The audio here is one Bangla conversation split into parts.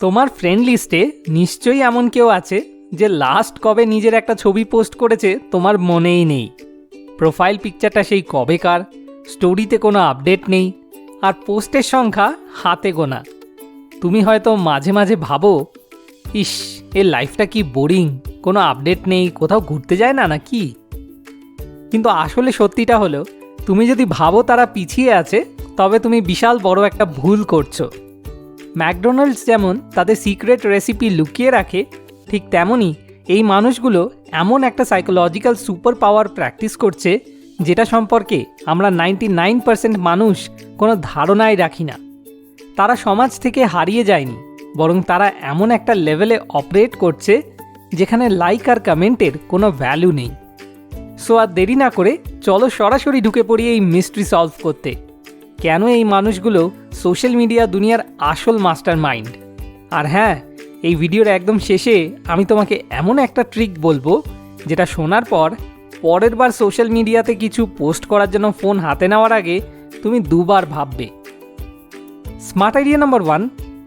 তোমার ফ্রেন্ড লিস্টে নিশ্চয়ই এমন কেউ আছে যে লাস্ট কবে নিজের একটা ছবি পোস্ট করেছে তোমার মনেই নেই। প্রোফাইল পিকচারটা সেই কবেকার স্টোরিতে কোনো আপডেট নেই। আর পোস্টের সংখ্যা হাতে গোনা। তুমি হয়তো মাঝে মাঝে ভাবো, ইস, এর লাইফটা কি বোরিং কোনো আপডেট নেই, কোথাও ঘুরতে যায় না না কি কিন্তু আসলে সত্যিটা হলো, তুমি যদি ভাবো তারা পিছিয়ে আছে, তবে তুমি বিশাল বড় একটা ভুল করছ। ম্যাকডোনাল্ডস যেমন তাদের সিক্রেট রেসিপি লুকিয়ে রাখে, ঠিক তেমনই এই মানুষগুলো এমন একটা সাইকোলজিক্যাল সুপার পাওয়ার প্র্যাকটিস করছে, যেটা সম্পর্কে আমরা নাইনটি নাইন পার্সেন্ট মানুষ কোনো ধারণাই রাখি না। তারা সমাজ থেকে হারিয়ে যায়নি, বরং তারা এমন একটা লেভেলে অপারেট করছে, যেখানে লাইক আর কমেন্টের কোনো ভ্যালু নেই। সো আর দেরি না করে চলো সরাসরি ঢুকে পড়ি এই মিস্ট্রি সলভ করতে। কেন এই মানুষগুলো সোশ্যাল মিডিয়া দুনিয়ার আসল মাস্টার মাইন্ড আর হ্যাঁ এই ভিডিওর একদম শেষে আমি তোমাকে এমন একটা ট্রিক বলব, যেটা শোনার পর পরের বার সোশ্যাল মিডিয়াতে কিছু পোস্ট করার জন্য ফোন হাতে নেওয়ার আগে তুমি দুবার ভাববে। স্মার্ট আইডিয়া নাম্বার ওয়ান,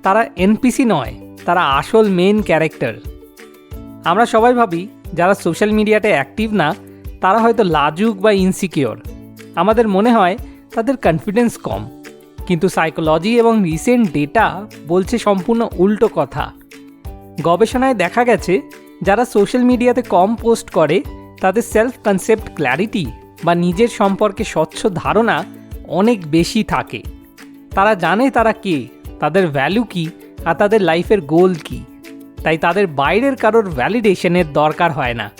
তারা এনপিসি নয়, তারা আসল মেন ক্যারেক্টার। আমরা সবাই ভাবি, যারা সোশ্যাল মিডিয়াতে অ্যাক্টিভ না, তারা হয়তো লাজুক বা ইনসিকিওর আমাদের মনে হয় তাদের কনফিডেন্স কম। কিন্তু সাইকোলজি এবং রিসেন্ট ডেটা বলছে সম্পূর্ণ উল্টো কথা। গবেষণায় দেখা গেছে, যারা সোশ্যাল মিডিয়াতে কম পোস্ট করে, তাদের সেলফ কনসেপ্ট ক্ল্যারিটি বা নিজের সম্পর্কে স্বচ্ছ ধারণা অনেক বেশি থাকে। তারা জানে তারা কে, তাদের ভ্যালু কী, আর তাদের লাইফের গোল কি। তাই তাদের বাইরের কারোর ভ্যালিডেশনের দরকার হয় না।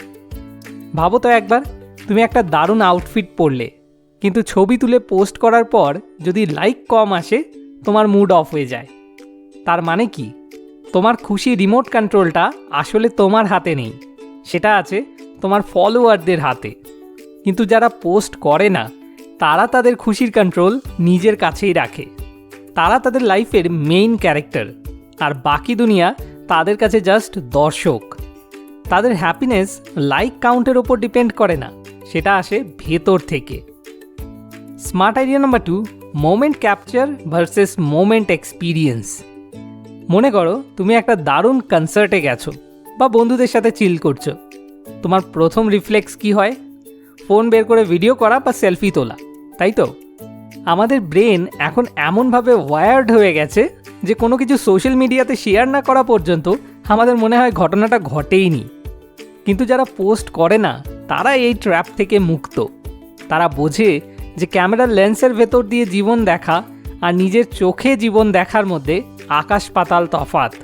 ভাবো তো একবার, তুমি একটা দারুণ আউটফিট পরলে। কিন্তু ছবি তুলে পোস্ট করার পর যদি লাইক কম আসে, তোমার মুড অফ হয়ে যায়। তার মানে কি? তোমার খুশি রিমোট কন্ট্রোলটা আসলে তোমার হাতে নেই। সেটা আছে তোমার ফলোয়ারদের হাতে। কিন্তু যারা পোস্ট করে না, তারা তাদের খুশির কন্ট্রোল নিজের কাছেই রাখে। তারা তাদের লাইফের মেইন ক্যারেক্টার। আর বাকি দুনিয়া তাদের কাছে জাস্ট দর্শক। তাদের হ্যাপিনেস লাইক কাউন্টের ওপর ডিপেন্ড করে না। সেটা আসে ভেতর থেকে। Smart idea number two moment capture versus moment experience মনে করো, তুমি একটা দারুণ কনসার্টে গেছো বা বন্ধুদের সাথে চিল করছ। তোমার প্রথম রিফ্লেক্স কি হয়? ফোন বের করে ভিডিও করা বা সেলফি তোলা, তাই তো? আমাদের ব্রেন এখন এমনভাবে ওয়ার্ড হয়ে গেছে যে কোনো কিছু সোশ্যাল মিডিয়াতে শেয়ার না করা পর্যন্ত আমাদের মনে হয় ঘটনাটা ঘটেইনি কিন্তু যারা পোস্ট করে না, তারা এই ট্র্যাপ থেকে মুক্ত। তারা বোঝে যে ক্যামেরার লেন্সের ভেতর দিয়ে জীবন দেখা আর নিজের চোখে জীবন দেখার মধ্যে আকাশ পাতাল তফাত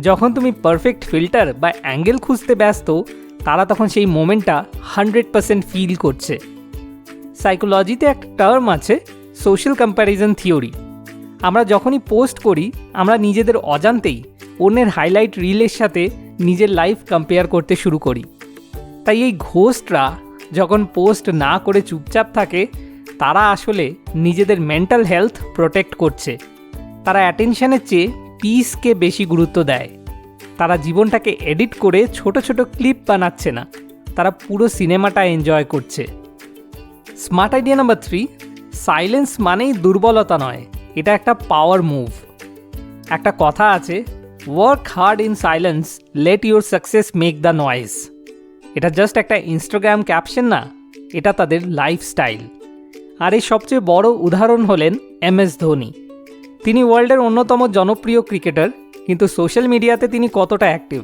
যখন তুমি পারফেক্ট ফিল্টার বা অ্যাঙ্গেল খুঁজতে ব্যস্ত, তারা তখন সেই মোমেন্টটা হান্ড্রেড পার্সেন্ট ফিল করছে। সাইকোলজিতে একটা টার্ম আছে সোশ্যাল কম্প্যারিজন থিওরি আমরা যখনই পোস্ট করি, আমরা নিজেদের অজান্তেই অন্যের হাইলাইট রিলের সাথে নিজের লাইফ কম্পেয়ার করতে শুরু করি। তাই এই ঘোস্টরা যখন পোস্ট না করে চুপচাপ থাকে, তারা আসলে নিজেদের মেন্টাল হেলথ প্রোটেক্ট করছে। তারা অ্যাটেনশানের চেয়ে পিসকে বেশি গুরুত্ব দেয়। তারা জীবনটাকে এডিট করে ছোট ছোট ক্লিপ বানাচ্ছে না। তারা পুরো সিনেমাটা এনজয় করছে। Smart idea number three silence মানেই দুর্বলতা নয়। এটা একটা পাওয়ার মুভ একটা কথা আছে work hard in silence let your success make the noise এটা জাস্ট একটা ইনস্টাগ্রাম ক্যাপশন না, এটা তাদের লাইফস্টাইল আর এই সবচেয়ে বড় উদাহরণ হলেন এম এস ধোনি। তিনি ওয়ার্ল্ডের অন্যতম জনপ্রিয় ক্রিকেটার কিন্তু সোশ্যাল মিডিয়াতে তিনি কতটা অ্যাক্টিভ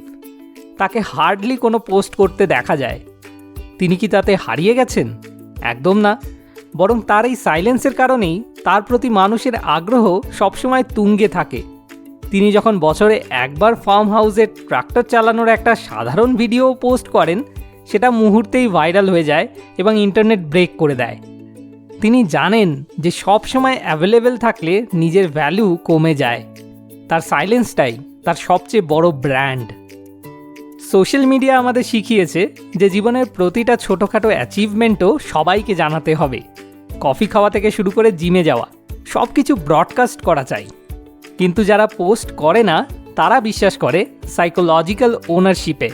তাকে হার্ডলি কোনো পোস্ট করতে দেখা যায়। তিনি কি তাতে হারিয়ে গেছেন? একদম না। বরং তার এই সাইলেন্সের কারণেই তার প্রতি মানুষের আগ্রহ সবসময় তুঙ্গে থাকে। তিনি যখন বছরে একবার ফার্ম হাউসে ট্রাক্টর চালানোর একটা সাধারণ ভিডিও পোস্ট করেন, সেটা মুহূর্তেই ভাইরাল হয়ে যায় এবং ইন্টারনেট ব্রেক করে দেয়। তিনি জানেন যে সব সময় অ্যাভেলেবেল থাকলে নিজের ভ্যালু কমে যায়। তার সাইলেন্সটাই তার সবচেয়ে বড় ব্র্যান্ড সোশ্যাল মিডিয়া আমাদের শিখিয়েছে যে জীবনের প্রতিটা ছোটোখাটো অ্যাচিভমেন্টও সবাইকে জানাতে হবে। কফি খাওয়া থেকে শুরু করে জিমে যাওয়া সব কিছু ব্রডকাস্ট করা চাই। কিন্তু যারা পোস্ট করে না, তারা বিশ্বাস করে সাইকোলজিক্যাল ওনারশিপে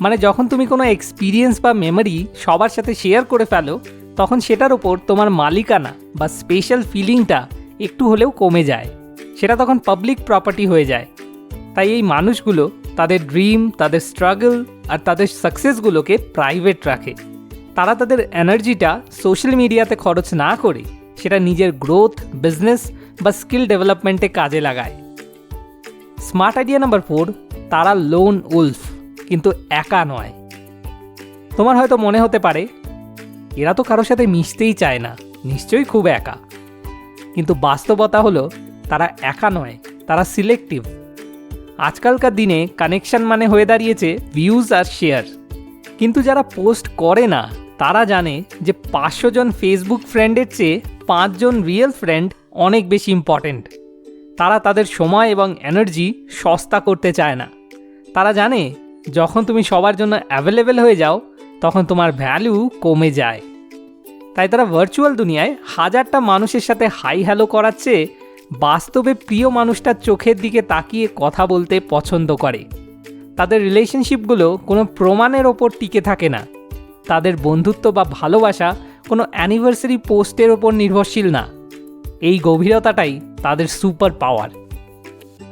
মানে যখন তুমি কোনো এক্সপিরিয়েন্স বা মেমরি সবার সাথে শেয়ার করে ফেলো, তখন সেটার ওপর তোমার মালিকানা বা স্পেশাল ফিলিংটা একটু হলেও কমে যায়। সেটা তখন পাবলিক প্রপার্টি হয়ে যায়। তাই এই মানুষগুলো তাদের ড্রিম তাদের স্ট্রাগল আর তাদের সাকসেসগুলোকে প্রাইভেট রাখে। তারা তাদের এনার্জিটা সোশ্যাল মিডিয়াতে খরচ না করে, সেটা নিজের গ্রোথ বিজনেস বা স্কিল ডেভেলপমেন্টে কাজে লাগায়। স্মার্ট আইডিয়া নাম্বার ফোর তারা লোন উলফ কিন্তু একা নয়। তোমার হয়তো মনে হতে পারে, এরা তো কারোর সাথে মিশতেই চায় না, নিশ্চয়ই খুব একা। কিন্তু বাস্তবতা হলো, তারা একা নয়, তারা সিলেক্টিভ আজকালকার দিনে কানেকশন মানে হয়ে দাঁড়িয়েছে ভিউজ আর শেয়ার কিন্তু যারা পোস্ট করে না, তারা জানে যে পাঁচশো জন ফেসবুক ফ্রেন্ডের চেয়ে পাঁচজন রিয়েল ফ্রেন্ড অনেক বেশি ইম্পর্ট্যান্ট তারা তাদের সময় এবং এনার্জি সস্তা করতে চায় না। তারা জানে, যখন তুমি সবার জন্য অ্যাভেলেবেল হয়ে যাও, তখন তোমার ভ্যালু কমে যায়। তাই তারা ভার্চুয়াল দুনিয়ায় হাজারটা মানুষের সাথে হাই হ্যালো করার চেয়ে বাস্তবে প্রিয় মানুষটার চোখের দিকে তাকিয়ে কথা বলতে পছন্দ করে। তাদের রিলেশনশিপগুলো কোনো প্রমাণের ওপর টিকে থাকে না। তাদের বন্ধুত্ব বা ভালোবাসা কোনো অ্যানিভার্সারি পোস্টের ওপর নির্ভরশীল না। এই গভীরতাটাই তাদের সুপার পাওয়ার।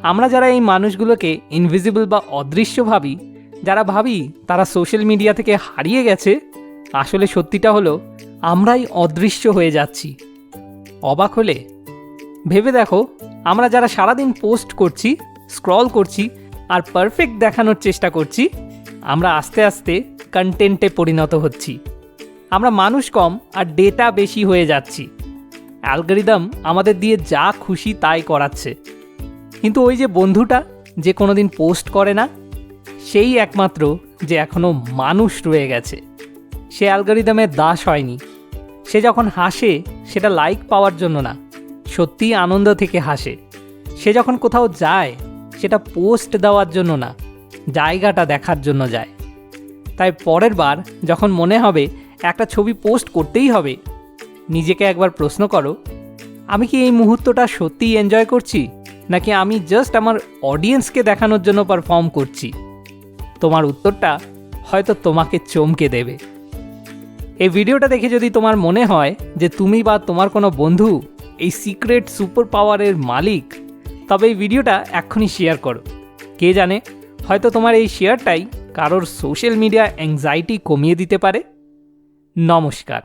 আমরা যারা এই মানুষগুলোকে ইনভিজিবল বা অদৃশ্য ভাবি, যারা ভাবি তারা সোশ্যাল মিডিয়া থেকে হারিয়ে গেছে, আসলে সত্যিটা হলো আমরাই অদৃশ্য হয়ে যাচ্ছি। অবাক হলে? ভেবে দেখো, আমরা যারা সারাদিন পোস্ট করছি স্ক্রল করছি আর পারফেক্ট দেখানোর চেষ্টা করছি, আমরা আস্তে আস্তে কন্টেন্টে পরিণত হচ্ছি। আমরা মানুষ কম আর ডেটা বেশি হয়ে যাচ্ছি। অ্যালগোরিদম আমাদের দিয়ে যা খুশি তাই করাচ্ছে। কিন্তু ওই যে বন্ধুটা যে কোনো দিন পোস্ট করে না, সেই একমাত্র যে এখনও মানুষ রয়ে গেছে। সে অ্যালগোরিদমের দাস হয়নি। সে যখন হাসে, সেটা লাইক পাওয়ার জন্য না সত্যিই আনন্দ থেকে হাসে। সে যখন কোথাও যায়, সেটা পোস্ট দেওয়ার জন্য না, জায়গাটা দেখার জন্য যায়। তাই পরের বার যখন মনে হবে একটা ছবি পোস্ট করতেই হবে নিজেকে একবার প্রশ্ন করো, আমি কি এই মুহূর্তটা সত্যিই এনজয় করছি, নাকি আমি জাস্ট আমার অডিয়েন্সকে দেখানোর জন্য পারফর্ম করছি? তোমার উত্তরটা হয়তো তোমাকে চমকে দেবে। এই ভিডিওটা দেখে যদি তোমার মনে হয় যে তুমি বা তোমার কোনো বন্ধু এই সিক্রেট সুপার পাওয়ারের মালিক, তবে এই ভিডিওটা এক্ষুনি শেয়ার করো। কে জানে, হয়তো তোমার এই শেয়ারটাই কারোর সোশ্যাল মিডিয়া অ্যাংজাইটি কমিয়ে দিতে পারে। নমস্কার।